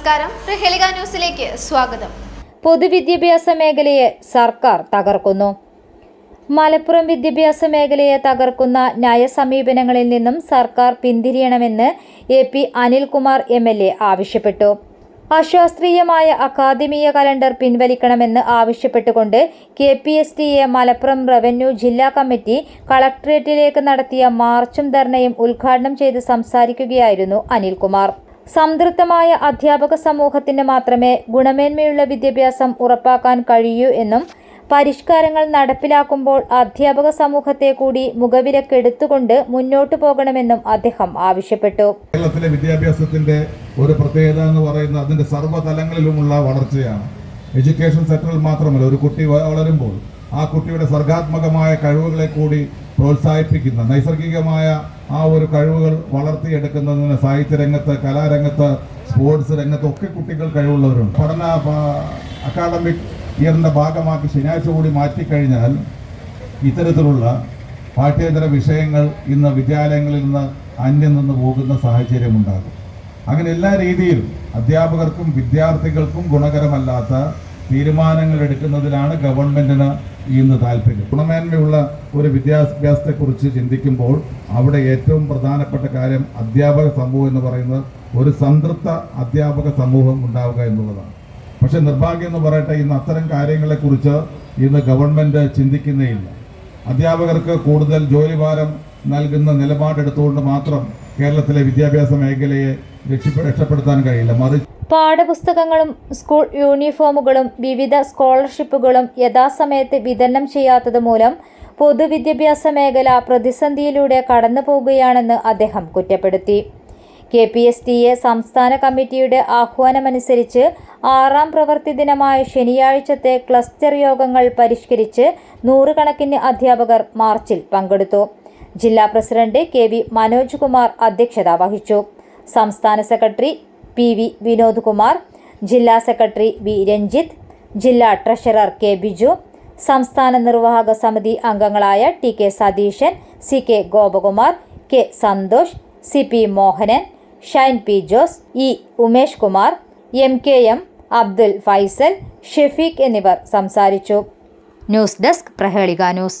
നമസ്കാരം. ഹെലിക ന്യൂസിലേക്ക് സ്വാഗതം. പൊതുവിദ്യാഭ്യാസ മേഖലയെ സർക്കാർ തകർക്കുന്നു. മലപ്പുറം വിദ്യാഭ്യാസ മേഖലയെ തകർക്കുന്ന നയസമീപനങ്ങളിൽ നിന്നും സർക്കാർ പിന്തിരിയണമെന്ന് A P Anilkumar M L A ആവശ്യപ്പെട്ടു. അശാസ്ത്രീയമായ അക്കാദമിക കലണ്ടർ പിൻവലിക്കണമെന്ന് ആവശ്യപ്പെട്ടുകൊണ്ട് K P S T A Malappuram revenue ജില്ലാ കമ്മിറ്റി കളക്ടറേറ്റിലേക്ക് നടത്തിയ മാർച്ചും ധർണയും ഉദ്ഘാടനം ചെയ്ത് സംസാരിക്കുകയായിരുന്നു അനിൽകുമാർ. സംതൃപ്തമായ അധ്യാപക സമൂഹത്തിന് മാത്രമേ ഗുണമേന്മയുള്ള വിദ്യാഭ്യാസം ഉറപ്പാക്കാൻ കഴിയൂ എന്നും പരിഷ്കാരങ്ങൾ നടപ്പിലാക്കുമ്പോൾ അധ്യാപക സമൂഹത്തെ കൂടി മുഖവിലക്കെടുത്തുകൊണ്ട് മുന്നോട്ടു പോകണമെന്നും അദ്ദേഹം ആവശ്യപ്പെട്ടു. കേരളത്തിലെ വിദ്യാഭ്യാസത്തിന്റെ ഒരു പ്രത്യേകത എന്ന് പറയുന്നത് അതിന്റെ സർവതലങ്ങളിലുമുള്ള വളർച്ചയാണ്. എഡ്യൂക്കേഷൻ സെക്ടറിൽ മാത്രമല്ല ഒരു കുട്ടി വളരുമ്പോൾ ആ കുട്ടിയുടെ സർഗാത്മകമായ കഴിവുകളെ കൂടി പ്രോത്സാഹിപ്പിക്കുന്ന നൈസർഗികമായ ആ ഒരു കഴിവുകൾ വളർത്തിയെടുക്കുന്നതിന് സാഹിത്യ രംഗത്ത് കലാരംഗത്ത് സ്പോർട്സ് രംഗത്ത് ഒക്കെ കുട്ടികൾ കഴിവുള്ളവരുണ്ട്. പഠന അക്കാഡമിക് ഇയറിന്റെ ഭാഗമാക്കി ശനിയാഴ്ച കൂടി മാറ്റിക്കഴിഞ്ഞാൽ ഇത്തരത്തിലുള്ള പാഠ്യേതര വിഷയങ്ങൾ ഇന്ന് വിദ്യാലയങ്ങളിൽ നിന്ന് അന്യം നിന്ന് പോകുന്ന സാഹചര്യമുണ്ടാകും അങ്ങനെ എല്ലാ രീതിയിലും അധ്യാപകർക്കും വിദ്യാർത്ഥികൾക്കും ഗുണകരമല്ലാത്ത തീരുമാനങ്ങൾ എടുക്കുന്നതിലാണ് ഗവൺമെന്റിന് ഇന്ന് താല്പര്യം. ഗുണമേന്മയുള്ള ഒരു വിദ്യാഭ്യാസത്തെക്കുറിച്ച് ചിന്തിക്കുമ്പോൾ അവിടെ ഏറ്റവും പ്രധാനപ്പെട്ട കാര്യം അധ്യാപക സമൂഹം എന്ന് പറയുന്നത് ഒരു സംതൃപ്ത അധ്യാപക സമൂഹം ഉണ്ടാവുക എന്നുള്ളതാണ്. പക്ഷെ നിർഭാഗ്യം എന്ന് പറയട്ടെ ഇന്ന് അത്തരം കാര്യങ്ങളെക്കുറിച്ച് ഇന്ന് ഗവൺമെന്റ് ചിന്തിക്കുന്നേയില്ല അധ്യാപകർക്ക് കൂടുതൽ ജോലിഭാരം നൽകുന്ന നിലപാടെടുത്തുകൊണ്ട് മാത്രം കേരളത്തിലെ വിദ്യാഭ്യാസ മേഖലയെ രക്ഷപ്പെ- രക്ഷപ്പെടുത്താൻ കഴിയില്ല. മറിച്ച് പാഠപുസ്തകങ്ങളും സ്കൂൾ യൂണിഫോമുകളും വിവിധ സ്കോളർഷിപ്പുകളും യഥാസമയത്ത് വിതരണം ചെയ്യാത്തത് മൂലം പൊതുവിദ്യാഭ്യാസ മേഖല പ്രതിസന്ധിയിലൂടെ കടന്നു പോകുകയാണെന്ന് അദ്ദേഹം കുറ്റപ്പെടുത്തി. K P S T A സംസ്ഥാന കമ്മിറ്റിയുടെ ആഹ്വാനമനുസരിച്ച് ആറാം പ്രവൃത്തി ദിനമായ ശനിയാഴ്ചത്തെ ക്ലസ്റ്റർ യോഗങ്ങൾ പരിഷ്കരിച്ച് നൂറുകണക്കിന് അധ്യാപകർ മാർച്ചിൽ പങ്കെടുത്തു. ജില്ലാ president K V Manoj Kumar അധ്യക്ഷത വഹിച്ചു. സംസ്ഥാന secretary P V Vinod Kumar ജില്ലാ സെക്രട്ടറി വി രഞ്ജിത്ത് ജില്ലാ ട്രഷറർ കെ ബിജു സംസ്ഥാന നിർവാഹക സമിതി അംഗങ്ങളായ T K Satheesan C K Gopakumar K Santhosh C P Mohanan Shine P Jose E Umesh Kumar M K M Abdul Faisal Shefeek എന്നിവർ സംസാരിച്ചു. News desk Prahelika news.